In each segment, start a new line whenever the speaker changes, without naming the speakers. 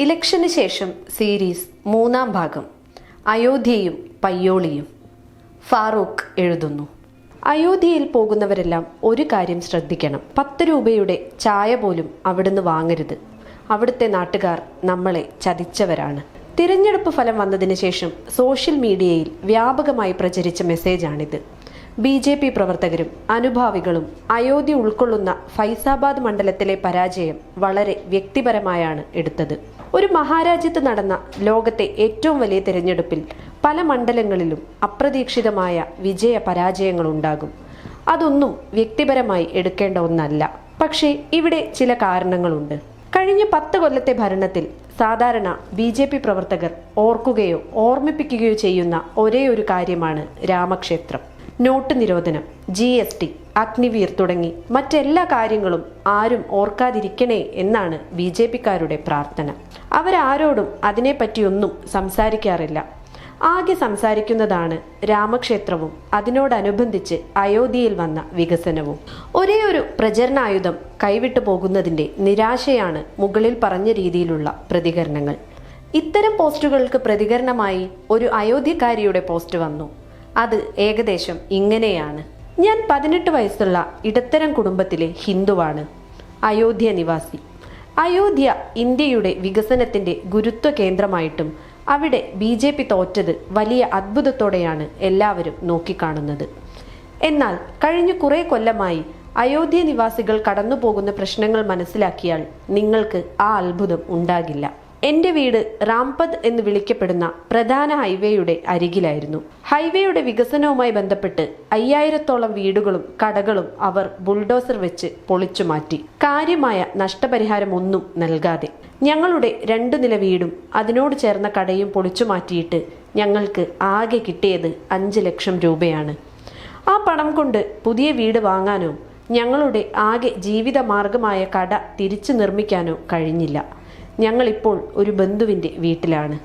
ഇലക്ഷന് ശേഷം സീരീസ് മൂന്നാം ഭാഗം. അയോധ്യയും പയ്യോളിയും. ഫാറൂഖ് എഴുതുന്നു. അയോധ്യയിൽ പോകുന്നവരെല്ലാം ഒരു കാര്യം ശ്രദ്ധിക്കണം. പത്ത് രൂപയുടെ ചായ പോലും അവിടുന്ന് വാങ്ങരുത്. അവിടുത്തെ നാട്ടുകാർ നമ്മളെ ചതിച്ചവരാണ്. തിരഞ്ഞെടുപ്പ് ഫലം വന്നതിന് ശേഷം സോഷ്യൽ മീഡിയയിൽ വ്യാപകമായി പ്രചരിച്ച മെസ്സേജാണിത്. ബി ജെ പി പ്രവർത്തകരും അനുഭാവികളും അയോധ്യ ഉൾക്കൊള്ളുന്ന ഫൈസാബാദ് മണ്ഡലത്തിലെ പരാജയം വളരെ വ്യക്തിപരമായാണ് എടുത്തത്. ഒരു മഹാരാജ്യത്ത് നടന്ന ലോകത്തെ ഏറ്റവും വലിയ തിരഞ്ഞെടുപ്പിൽ പല മണ്ഡലങ്ങളിലും അപ്രതീക്ഷിതമായ വിജയ പരാജയങ്ങൾ ഉണ്ടാകും അതൊന്നും വ്യക്തിപരമായി എടുക്കേണ്ട ഒന്നല്ല. പക്ഷേ ഇവിടെ ചില കാരണങ്ങളുണ്ട്. കഴിഞ്ഞ പത്ത് കൊല്ലത്തെ ഭരണത്തിൽ സാധാരണ ബി ജെ പി പ്രവർത്തകർ ഓർക്കുകയോ ഓർമ്മിപ്പിക്കുകയോ ചെയ്യുന്ന ഒരേ ഒരു കാര്യമാണ് രാമക്ഷേത്രം. നോട്ട് നിരോധനം ജി എസ് ടി അഗ്നിവീർ തുടങ്ങി മറ്റെല്ലാ കാര്യങ്ങളും ആരും ഓർക്കാതിരിക്കണേ എന്നാണ് ബി ജെ പിക്കാരുടെ പ്രാർത്ഥന. അവരാരോടും അതിനെപ്പറ്റിയൊന്നും സംസാരിക്കാറില്ല. ആകെ സംസാരിക്കുന്നതാണ് രാമക്ഷേത്രവും അതിനോടനുബന്ധിച്ച് അയോധ്യയിൽ വന്ന വികസനവും. ഒരേ ഒരു പ്രചരണായുധം കൈവിട്ടു പോകുന്നതിന്റെ നിരാശയാണ് മുകളിൽ പറഞ്ഞ രീതിയിലുള്ള പ്രതികരണങ്ങൾ. ഇത്തരം പോസ്റ്റുകൾക്ക് പ്രതികരണമായി ഒരു അയോധ്യക്കാരിയുടെ പോസ്റ്റ് വന്നു. അത് ഏകദേശം ഇങ്ങനെയാണ്. ഞാൻ പതിനെട്ട് വയസ്സുള്ള ഇടത്തരം കുടുംബത്തിലെ ഹിന്ദുവാണ്. അയോധ്യ നിവാസി. അയോധ്യ ഇന്ത്യയുടെ വികസനത്തിന്റെ ഗുരുത്വ കേന്ദ്രമായിട്ടും അവിടെ ബി ജെ പി തോറ്റത് വലിയ അത്ഭുതത്തോടെയാണ് എല്ലാവരും നോക്കിക്കാണുന്നത്. എന്നാൽ കഴിഞ്ഞ കുറേ കൊല്ലമായി അയോധ്യ നിവാസികൾ കടന്നുപോകുന്ന പ്രശ്നങ്ങൾ മനസ്സിലാക്കിയാൽ നിങ്ങൾക്ക് ആ അത്ഭുതം ഉണ്ടാകില്ല. എന്റെ വീട് റാംപത് എന്ന് വിളിക്കപ്പെടുന്ന പ്രധാന ഹൈവേയുടെ അരികിലായിരുന്നു. ഹൈവേയുടെ വികസനവുമായി ബന്ധപ്പെട്ട് അയ്യായിരത്തോളം വീടുകളും കടകളും അവർ ബുൾഡോസർ വെച്ച് പൊളിച്ചു മാറ്റി. കാര്യമായ നഷ്ടപരിഹാരമൊന്നും നൽകാതെ ഞങ്ങളുടെ രണ്ടു നില വീടും അതിനോട് ചേർന്ന കടയും പൊളിച്ചു മാറ്റിയിട്ട് ഞങ്ങൾക്ക് ആകെ കിട്ടിയത് അഞ്ച് ലക്ഷം രൂപയാണ്. ആ പണം കൊണ്ട് പുതിയ വീട് വാങ്ങാനോ ഞങ്ങളുടെ ആകെ ജീവിതമാർഗമായ കട തിരിച്ചു നിർമ്മിക്കാനോ കഴിഞ്ഞില്ല. ഞങ്ങളിപ്പോൾ ഒരു ബന്ധുവിന്റെ വീട്ടിലാണ്.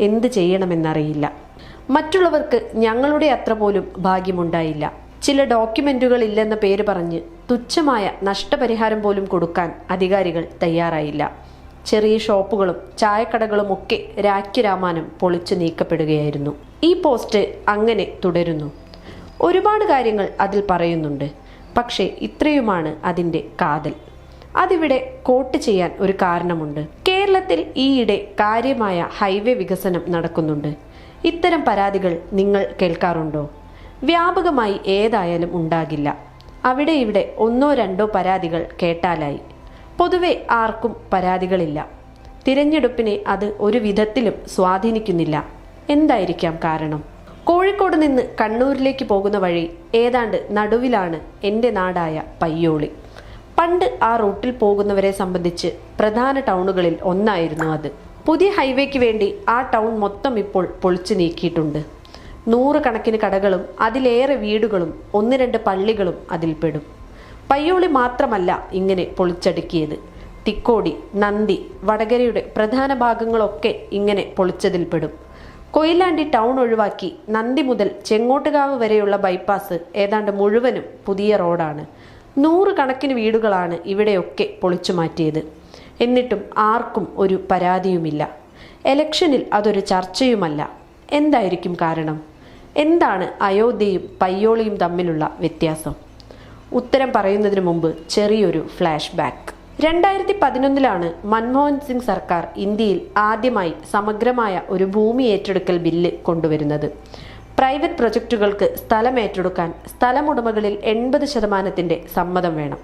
എന്ത് ചെയ്യണമെന്നറിയില്ല. മറ്റുള്ളവർക്ക് ഞങ്ങളുടെ അത്ര പോലും ഭാഗ്യമുണ്ടായില്ല. ചില ഡോക്യുമെന്റുകൾ ഇല്ലെന്ന പേര് പറഞ്ഞ് തുച്ഛമായ നഷ്ടപരിഹാരം പോലും കൊടുക്കാൻ അധികാരികൾ തയ്യാറായില്ല. ചെറിയ ഷോപ്പുകളും ചായക്കടകളും ഒക്കെ രാഖ്യരാമാനം പൊളിച്ചു നീക്കപ്പെടുകയായിരുന്നു. ഈ പോസ്റ്റ് അങ്ങനെ തുടരുന്നു. ഒരുപാട് കാര്യങ്ങൾ അതിൽ പറയുന്നുണ്ട്. പക്ഷേ ഇത്രയുമാണ് അതിന്റെ കാതൽ. അതിവിടെ കോട്ട് ചെയ്യാൻ ഒരു കാരണമുണ്ട്. കേരളത്തിൽ ഈയിടെ കാര്യമായ ഹൈവേ വികസനം നടക്കുന്നുണ്ട്. ഇത്തരം പരാതികൾ നിങ്ങൾ കേൾക്കാറുണ്ടോ? വ്യാപകമായി ഏതായാലും ഉണ്ടാകില്ല. അവിടെ ഇവിടെ ഒന്നോ രണ്ടോ പരാതികൾ കേട്ടാലായി. പൊതുവെ ആർക്കും പരാതികളില്ല. തിരഞ്ഞെടുപ്പിനെ അത് ഒരു വിധത്തിലും സ്വാധീനിക്കുന്നില്ല. എന്തായിരിക്കാം കാരണം? കോഴിക്കോട് നിന്ന് കണ്ണൂരിലേക്ക് പോകുന്ന വഴി ഏതാണ്ട് നടുവിലാണ് എന്റെ നാടായ പയ്യോളി. പണ്ട് ആ റൂട്ടിൽ പോകുന്നവരെ സംബന്ധിച്ച് പ്രധാന ടൗണുകളിൽ ഒന്നായിരുന്നു അത്. പുതിയ ഹൈവേക്ക് വേണ്ടി ആ ടൗൺ മൊത്തം ഇപ്പോൾ പൊളിച്ചു നീക്കിയിട്ടുണ്ട്. നൂറുകണക്കിന് കടകളും അതിലേറെ വീടുകളും ഒന്ന് രണ്ട് പള്ളികളും അതിൽപ്പെടും പയ്യോളി മാത്രമല്ല ഇങ്ങനെ പൊളിച്ചടുക്കിയത്. തിക്കോടി നന്ദി വടകരയുടെ പ്രധാന ഭാഗങ്ങളൊക്കെ ഇങ്ങനെ പൊളിച്ചതിൽപ്പെടും കൊയിലാണ്ടി ടൗൺ ഒഴിവാക്കി നന്ദി മുതൽ ചെങ്ങോട്ടുകാവ് വരെയുള്ള ബൈപ്പാസ് ഏതാണ്ട് മുഴുവനും പുതിയ റോഡാണ്. നൂറുകണക്കിന് വീടുകളാണ് ഇവിടെയൊക്കെ പൊളിച്ചു മാറ്റിയത്. എന്നിട്ടും ആർക്കും ഒരു പരാതിയുമില്ല. എലക്ഷനിൽ അതൊരു ചർച്ചയുമല്ല. എന്തായിരിക്കും കാരണം? എന്താണ് അയോധ്യയും പയ്യോളിയും തമ്മിലുള്ള വ്യത്യാസം? ഉത്തരം പറയുന്നതിന് മുമ്പ് ചെറിയൊരു ഫ്ലാഷ് ബാക്ക് രണ്ടായിരത്തി പതിനൊന്നിലാണ് മൻമോഹൻ സിംഗ് സർക്കാർ ഇന്ത്യയിൽ ആദ്യമായി സമഗ്രമായ ഒരു ഭൂമി ഏറ്റെടുക്കൽ ബില്ല് കൊണ്ടുവരുന്നത്. പ്രൈവറ്റ് പ്രൊജക്റ്റുകൾക്ക് സ്ഥലം ഏറ്റെടുക്കാൻ സ്ഥലമുടമകളിൽ എൺപത് ശതമാനത്തിന്റെ സമ്മതം വേണം.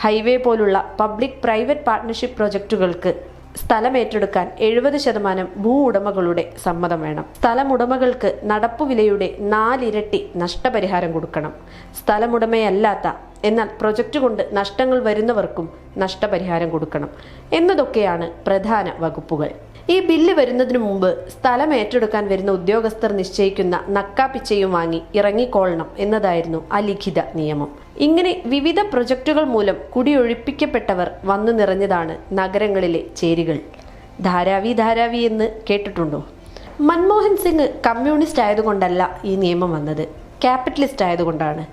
ഹൈവേ പോലുള്ള പബ്ലിക് പ്രൈവറ്റ് പാർട്ട്ണർഷിപ്പ് പ്രൊജക്റ്റുകൾക്ക് സ്ഥലം ഏറ്റെടുക്കാൻ എഴുപത് ശതമാനം ഭൂ ഉടമകളുടെ സമ്മതം വേണം. സ്ഥലമുടമകൾക്ക് നടപ്പുവിലയുടെ നാലിരട്ടി നഷ്ടപരിഹാരം കൊടുക്കണം. സ്ഥലമുടമയല്ലാത്ത എന്നാൽ പ്രൊജക്റ്റ് കൊണ്ട് നഷ്ടങ്ങൾ വരുന്നവർക്കും നഷ്ടപരിഹാരം കൊടുക്കണം. എന്നതൊക്കെയാണ് പ്രധാന വകുപ്പുകൾ. ഈ ബില്ല് വരുന്നതിനു മുമ്പ് സ്ഥലം ഏറ്റെടുക്കാൻ വരുന്ന ഉദ്യോഗസ്ഥർ നിശ്ചയിക്കുന്ന നക്കാപ്പിച്ചയും വാങ്ങി ഇറങ്ങിക്കൊള്ളണം എന്നതായിരുന്നു അലിഖിത നിയമം. ഇങ്ങനെ വിവിധ പ്രൊജക്റ്റുകൾ മൂലം കുടിയൊഴിപ്പിക്കപ്പെട്ടവർ വന്നു നിറഞ്ഞതാണ് നഗരങ്ങളിലെ ചേരികൾ. ധാരാവി ധാരാവി എന്ന് കേട്ടിട്ടുണ്ടോ? മൻമോഹൻ സിംഗ് കമ്മ്യൂണിസ്റ്റ് ആയതുകൊണ്ടല്ല ഈ നിയമം വന്നത്. ക്യാപിറ്റലിസ്റ്റ് ആയതുകൊണ്ടാണ്.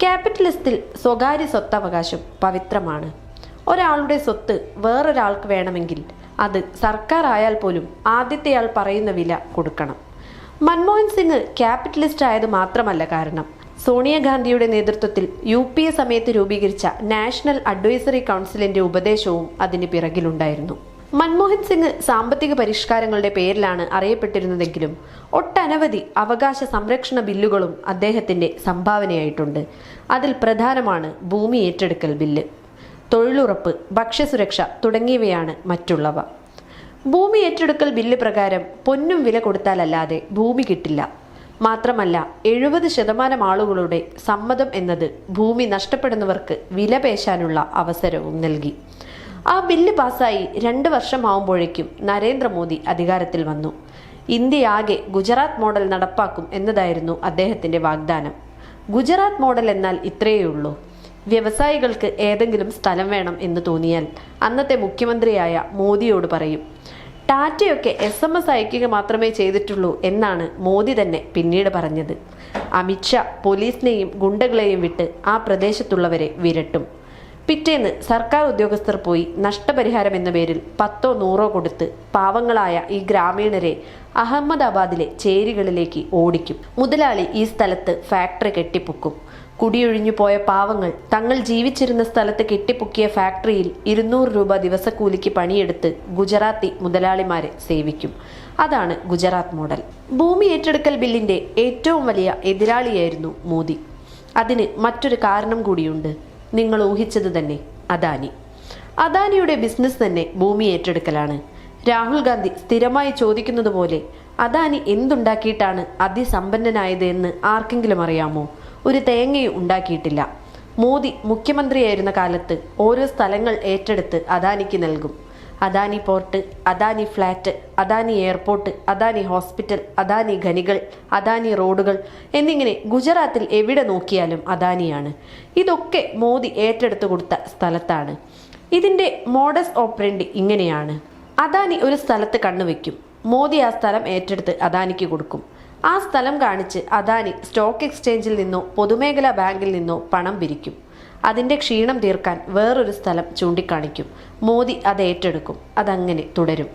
ക്യാപിറ്റലിസ്റ്റിൽ സ്വകാര്യ സ്വത്തവകാശം പവിത്രമാണ്. ഒരാളുടെ സ്വത്ത് വേറൊരാൾക്ക് വേണമെങ്കിൽ അത് സർക്കാർ ആയാൽ പോലും ആദ്യത്തെയാൾ പറയുന്ന വില കൊടുക്കണം. മൻമോഹൻ സിംഗ് ക്യാപിറ്റലിസ്റ്റ് ആയത് മാത്രമല്ല കാരണം. സോണിയാഗാന്ധിയുടെ നേതൃത്വത്തിൽ യു പി എ സമയത്ത് രൂപീകരിച്ച നാഷണൽ അഡ്വൈസറി കൗൺസിലിന്റെ ഉപദേശവും അതിന് പിറകിലുണ്ടായിരുന്നു. മൻമോഹൻ സിംഗ് സാമ്പത്തിക പരിഷ്കാരങ്ങളുടെ പേരിലാണ് അറിയപ്പെട്ടിരുന്നതെങ്കിലും ഒട്ടനവധി അവകാശ സംരക്ഷണ ബില്ലുകളും അദ്ദേഹത്തിന്റെ സംഭാവനയായിട്ടുണ്ട്. അതിൽ പ്രധാനമാണ് ഭൂമി ഏറ്റെടുക്കൽ ബില്ല്. തൊഴിലുറപ്പ് ഭക്ഷ്യസുരക്ഷ തുടങ്ങിയവയാണ് മറ്റുള്ളവ. ഭൂമി ഏറ്റെടുക്കൽ ബില്ല് പ്രകാരം പൊന്നും വില കൊടുത്താലല്ലാതെ ഭൂമി കിട്ടില്ല. മാത്രമല്ല എഴുപത് ശതമാനം ആളുകളുടെ സമ്മതം എന്നത് ഭൂമി നഷ്ടപ്പെടുന്നവർക്ക് വില പേശാനുള്ള അവസരവും നൽകി. ആ ബില്ല് പാസ്സായി രണ്ട് വർഷമാവുമ്പോഴേക്കും നരേന്ദ്രമോദി അധികാരത്തിൽ വന്നു. ഇന്ത്യയാകെ ഗുജറാത്ത് മോഡൽ നടപ്പാക്കും എന്നതായിരുന്നു അദ്ദേഹത്തിന്റെ വാഗ്ദാനം. ഗുജറാത്ത് മോഡൽ എന്നാൽ ഇത്രയേ ഉള്ളൂ വ്യവസായികൾക്ക് ഏതെങ്കിലും സ്ഥലം വേണം എന്ന് തോന്നിയാൽ അന്നത്തെ മുഖ്യമന്ത്രിയായ മോദിയോട് പറയും. ടാറ്റയൊക്കെ എസ് എം എസ് അയക്കുക മാത്രമേ ചെയ്തിട്ടുള്ളൂ എന്നാണ് മോദി തന്നെ പിന്നീട് പറഞ്ഞത്. അമിത്ഷാ പോലീസിനെയും ഗുണ്ടകളെയും വിട്ട് ആ പ്രദേശത്തുള്ളവരെ വിരട്ടും. പിറ്റേന്ന് സർക്കാർ ഉദ്യോഗസ്ഥർ പോയി നഷ്ടപരിഹാരം എന്ന പേരിൽ പത്തോ നൂറോ കൊടുത്ത് പാവങ്ങളായ ഈ ഗ്രാമീണരെ അഹമ്മദാബാദിലെ ചേരികളിലേക്ക് ഓടിക്കും. മുതലാളി ഈ സ്ഥലത്ത് ഫാക്ടറി കെട്ടിപ്പൊക്കും. കുടിയൊഴിഞ്ഞു പോയ പാവങ്ങൾ തങ്ങൾ ജീവിച്ചിരുന്ന സ്ഥലത്ത് കെട്ടിപ്പൊക്കിയ ഫാക്ടറിയിൽ ഇരുന്നൂറ് രൂപ ദിവസക്കൂലിക്ക് പണിയെടുത്ത് ഗുജറാത്തി മുതലാളിമാരെ സേവിക്കും. അതാണ് ഗുജറാത്ത് മോഡൽ. ഭൂമി ഏറ്റെടുക്കൽ ബില്ലിന്റെ ഏറ്റവും വലിയ എതിരാളിയായിരുന്നു മോദി. അതിന് മറ്റൊരു കാരണം കൂടിയുണ്ട്. നിങ്ങൾ ഊഹിച്ചത് തന്നെ അദാനി. അദാനിയുടെ ബിസിനസ് തന്നെ ഭൂമി ഏറ്റെടുക്കലാണ്. രാഹുൽ ഗാന്ധി സ്ഥിരമായി ചോദിക്കുന്നത് പോലെ അദാനി എന്തുണ്ടാക്കിയിട്ടാണ് അതിസമ്പന്നനായത് എന്ന് ആർക്കെങ്കിലും അറിയാമോ? ഒരു തേങ്ങയും ഉണ്ടാക്കിയിട്ടില്ല. മോദി മുഖ്യമന്ത്രിയായിരുന്ന കാലത്ത് ഓരോ സ്ഥലങ്ങൾ ഏറ്റെടുത്ത് അദാനിക്ക് നൽകും. Adani port Adani flat Adani airport Adani hospital Adani ഖനികൾ Adani റോഡുകൾ എന്നിങ്ങനെ ഗുജറാത്തിൽ എവിടെ നോക്കിയാലും അദാനിയാണ്. ഇതൊക്കെ മോദി ഏറ്റെടുത്തു കൊടുത്ത സ്ഥലത്താണ്. ഇതിന്റെ മോഡസ് ഓപ്പറേണ്ടി ഇങ്ങനെയാണ്. അദാനി ഒരു സ്ഥലത്ത് കണ്ണുവെക്കും മോദി ആ സ്ഥലം ഏറ്റെടുത്ത് അദാനിക്ക് കൊടുക്കും. ആ സ്ഥലം കാണിച്ച് അദാനി സ്റ്റോക്ക് എക്സ്ചേഞ്ചിൽ നിന്നോ പൊതുമേഖലാ ബാങ്കിൽ നിന്നോ പണം പിരിക്കും. അതിന്റെ ക്ഷീണം തീർക്കാൻ വേറൊരു സ്ഥലം ചൂണ്ടിക്കാണിക്കും. മോദി അത് ഏറ്റെടുക്കും. അതങ്ങനെ തുടരും.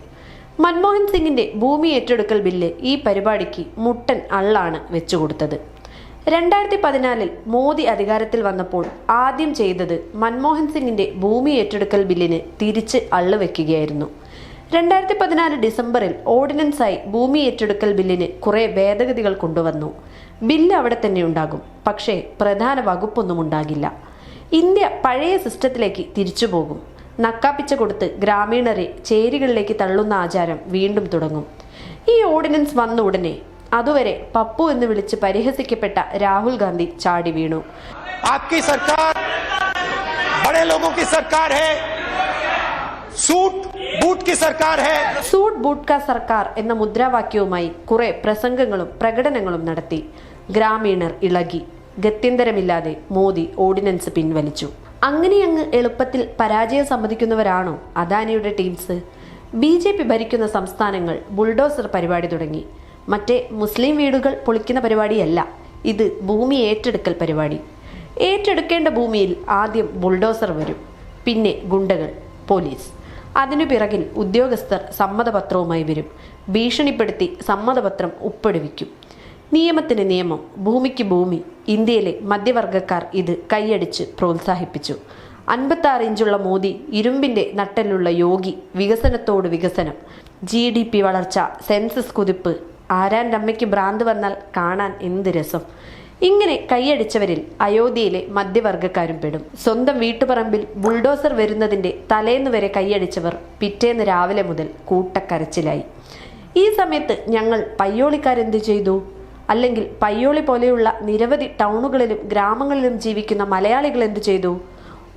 മൻമോഹൻ സിംഗിന്റെ ഭൂമി ഏറ്റെടുക്കൽ ബില്ല് ഈ പരിപാടിക്ക് മുട്ടൻ അള്ളാണ് വെച്ചുകൊടുത്തത് രണ്ടായിരത്തി പതിനാലിൽ മോദി അധികാരത്തിൽ വന്നപ്പോൾ ആദ്യം ചെയ്തത് മൻമോഹൻ സിംഗിന്റെ ഭൂമി ഏറ്റെടുക്കൽ ബില്ലിന് തിരിച്ച് അള്ളു വെക്കുകയായിരുന്നു. രണ്ടായിരത്തി പതിനാല് ഡിസംബറിൽ ഓർഡിനൻസായി ഭൂമി ഏറ്റെടുക്കൽ ബില്ലിന് കുറേ ഭേദഗതികൾ കൊണ്ടുവന്നു. ബില്ല് അവിടെ തന്നെ ഉണ്ടാകും. പക്ഷേ പ്രധാന വകുപ്പൊന്നും ഉണ്ടാകില്ല. ഇന്ത്യ പഴയ സിസ്റ്റത്തിലേക്ക് തിരിച്ചു പോകും. നക്കാപ്പിച്ച കൊടുത്ത് ഗ്രാമീണരെ ചേരികളിലേക്ക് തള്ളുന്ന ആചാരം വീണ്ടും തുടങ്ങും. ഈ ഓർഡിനൻസ് വന്ന ഉടനെ അതുവരെ പപ്പു എന്ന് വിളിച്ച് പരിഹസിക്കപ്പെട്ട രാഹുൽ ഗാന്ധി ചാടി വീണു. സൂട്ട് ബൂട്ട് കാ സർക്കാർ എന്ന മുദ്രാവാക്യവുമായി കുറെ പ്രസംഗങ്ങളും പ്രകടനങ്ങളും നടത്തി. ഗ്രാമീണർ ഇളകി. ഗത്യന്തരമില്ലാതെ മോദി ഓർഡിനൻസ് പിൻവലിച്ചു. അങ്ങനെ അങ്ങ് എളുപ്പത്തിൽ പരാജയം സമ്മതിക്കുന്നവരാണോ? അദാനിയുടെ ടീംസ്. ബി ജെ പി ഭരിക്കുന്ന സംസ്ഥാനങ്ങൾ ബുൾഡോസർ പരിപാടി തുടങ്ങി. മറ്റേ മുസ്ലിം വീടുകൾ പൊളിക്കുന്ന പരിപാടിയല്ല ഇത് ഭൂമി ഏറ്റെടുക്കൽ പരിപാടി. ഏറ്റെടുക്കേണ്ട ഭൂമിയിൽ ആദ്യം ബുൾഡോസർ വരും പിന്നെ ഗുണ്ടകൾ പോലീസ്. അതിനു പിറകിൽ ഉദ്യോഗസ്ഥർ സമ്മതപത്രവുമായി വരും ഭീഷണിപ്പെടുത്തി സമ്മതപത്രം ഒപ്പിടുവിക്കും നിയമത്തിന് നിയമം. ഭൂമിക്ക് ഭൂമി. ഇന്ത്യയിലെ മധ്യവർഗക്കാർ ഇത് കൈയടിച്ച് പ്രോത്സാഹിപ്പിച്ചു. അൻപത്താറ് ഇഞ്ചുള്ള മോദി ഇരുമ്പിന്റെ നട്ടലുള്ള യോഗി വികസനത്തോട് വികസനം. ജി ഡി പി വളർച്ച സെൻസസ് കുതിപ്പ്. ആരാന്റെ അമ്മയ്ക്ക് ഭ്രാന്ത് വന്നാൽ കാണാൻ എന്ത് രസം? ഇങ്ങനെ കൈയടിച്ചവരിൽ അയോധ്യയിലെ മധ്യവർഗക്കാരും പെടും. സ്വന്തം വീട്ടുപറമ്പിൽ ബുൾഡോസർ വരുന്നതിന്റെ തലേന്ന് വരെ കൈയടിച്ചവർ പിറ്റേന്ന് രാവിലെ മുതൽ കൂട്ടക്കരച്ചിലായി. ഈ സമയത്ത് ഞങ്ങൾ പയ്യോളിക്കാരെന്ത് ചെയ്തു? അല്ലെങ്കിൽ പയ്യോളി പോലെയുള്ള നിരവധി ടൗണുകളിലും ഗ്രാമങ്ങളിലും ജീവിക്കുന്ന മലയാളികൾ എന്തു ചെയ്തു?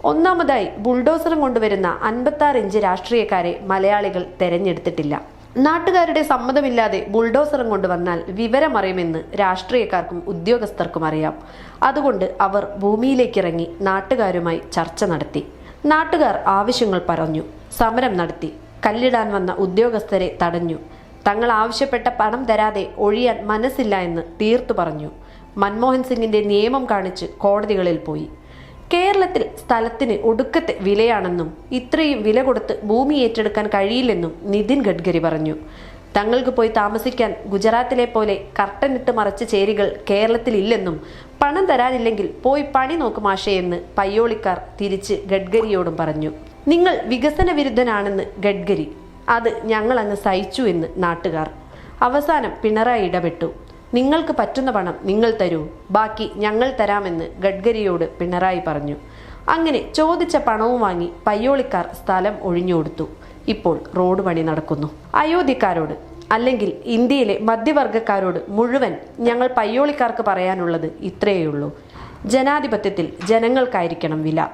ഒന്നാമതായി ബുൾഡോസറും കൊണ്ടുവരുന്ന അൻപത്താറ് ഇഞ്ച് രാഷ്ട്രീയക്കാരെ മലയാളികൾ തെരഞ്ഞെടുത്തിട്ടില്ല. നാട്ടുകാരുടെ സമ്മതമില്ലാതെ ബുൾഡോസറും കൊണ്ടുവന്നാൽ വിവരമറിയുമെന്ന് രാഷ്ട്രീയക്കാർക്കും ഉദ്യോഗസ്ഥർക്കും അറിയാം. അതുകൊണ്ട് അവർ ഭൂമിയിലേക്കിറങ്ങി നാട്ടുകാരുമായി ചർച്ച നടത്തി. നാട്ടുകാർ ആവശ്യങ്ങൾ പറഞ്ഞു സമരം നടത്തി. കല്ലിടാൻ വന്ന ഉദ്യോഗസ്ഥരെ തടഞ്ഞു. തങ്ങൾ ആവശ്യപ്പെട്ട പണം തരാതെ ഒഴിയാൻ മനസ്സില്ല എന്ന് തീർത്തു പറഞ്ഞു. മൻമോഹൻ സിംഗിന്റെ നിയമം കാണിച്ച് കോടതികളിൽ പോയി. കേരളത്തിൽ സ്ഥലത്തിന് ഒടുക്കത്തെ വിലയാണെന്നും ഇത്രയും വില കൊടുത്ത് ഭൂമി ഏറ്റെടുക്കാൻ കഴിയില്ലെന്നും നിതിൻ ഗഡ്കരി പറഞ്ഞു. തങ്ങൾക്ക് പോയി താമസിക്കാൻ ഗുജറാത്തിലെ പോലെ കർട്ടനിട്ട് മറച്ച ചേരികൾ കേരളത്തിലില്ലെന്നും പണം തരാനില്ലെങ്കിൽ പോയി പണി നോക്കും ആശയെന്ന് പയ്യോളിക്കാർ തിരിച്ച് ഗഡ്കരിയോടും പറഞ്ഞു. നിങ്ങൾ വികസന വിരുദ്ധനാണെന്ന് ഗഡ്കരി അത് ഞങ്ങളങ്ങ് സഹിച്ചു എന്ന് നാട്ടുകാർ. അവസാനം പിണറായി ഇടപെട്ടു. നിങ്ങൾക്ക് പറ്റുന്ന പണം നിങ്ങൾ തരൂ. ബാക്കി ഞങ്ങൾ തരാമെന്ന് ഗഡ്കരിയോട് പിണറായി പറഞ്ഞു. അങ്ങനെ ചോദിച്ച പണവും വാങ്ങി പയ്യോളിക്കാർ സ്ഥലം ഒഴിഞ്ഞു കൊടുത്തു. ഇപ്പോൾ റോഡ് പണി നടക്കുന്നു. അയോധ്യക്കാരോട് അല്ലെങ്കിൽ ഇന്ത്യയിലെ മധ്യവർഗക്കാരോട് മുഴുവൻ ഞങ്ങൾ പയ്യോളിക്കാർക്ക് പറയാനുള്ളത് ഇത്രയേയുള്ളൂ. ജനാധിപത്യത്തിൽ ജനങ്ങൾക്കായിരിക്കണം വില.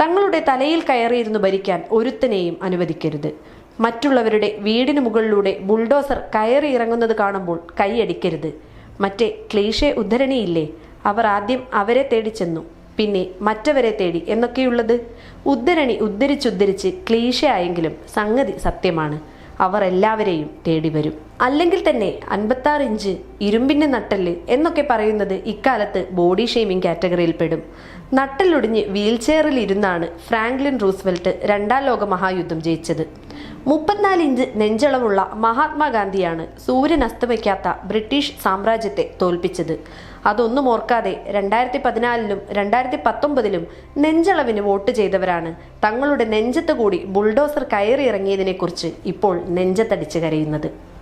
തങ്ങളുടെ തലയിൽ കയറിയിരുന്ന് ഭരിക്കാൻ ഒരുത്തനെയും അനുവദിക്കരുത്. മറ്റുള്ളവരുടെ വീടിന് മുകളിലൂടെ ബുൾഡോസർ കയറി ഇറങ്ങുന്നത് കാണുമ്പോൾ കൈയടിക്കരുത്. മറ്റേ ക്ലീഷേ ഉദ്ധരണിയില്ലേ? അവർ ആദ്യം അവരെ തേടി ചെന്നു. പിന്നെ മറ്റവരെ തേടി എന്നൊക്കെയുള്ളത്? ഉദ്ധരണി ഉദ്ധരിച്ചുദ്ധരിച്ച് ക്ലീശയായെങ്കിലും സംഗതി സത്യമാണ്. അവർ എല്ലാവരെയും തേടി വരും. അല്ലെങ്കിൽ തന്നെ അൻപത്താറ് ഇഞ്ച് ഇരുമ്പിന്റെ നട്ടൽ എന്നൊക്കെ പറയുന്നത് ഇക്കാലത്ത് ബോഡി ഷെയ്മിംഗ് കാറ്റഗറിയിൽ പെടും നട്ടലൊടിഞ്ഞ് വീൽ ചെയറിൽ ഇരുന്നാണ് ഫ്രാങ്ക്ലിൻ റൂസ്വെൽറ്റ് രണ്ടാം ലോക മഹായുദ്ധം ജയിച്ചത്. മുപ്പത്തിനാല് ഇഞ്ച് നെഞ്ചളവുള്ള മഹാത്മാഗാന്ധിയാണ് സൂര്യൻ അസ്തമിക്കാത്ത ബ്രിട്ടീഷ് സാമ്രാജ്യത്തെ തോൽപ്പിച്ചത്. അതൊന്നും ഓർക്കാതെ രണ്ടായിരത്തി പതിനാലിലും രണ്ടായിരത്തി പത്തൊമ്പതിലും നെഞ്ചളവിന് വോട്ട് ചെയ്തവരാണ്. തങ്ങളുടെ നെഞ്ചത്ത് കൂടി ബുൾഡോസർ കയറിയിറങ്ങിയതിനെക്കുറിച്ച് ഇപ്പോൾ നെഞ്ചത്തടിച്ച് കരയുന്നത്.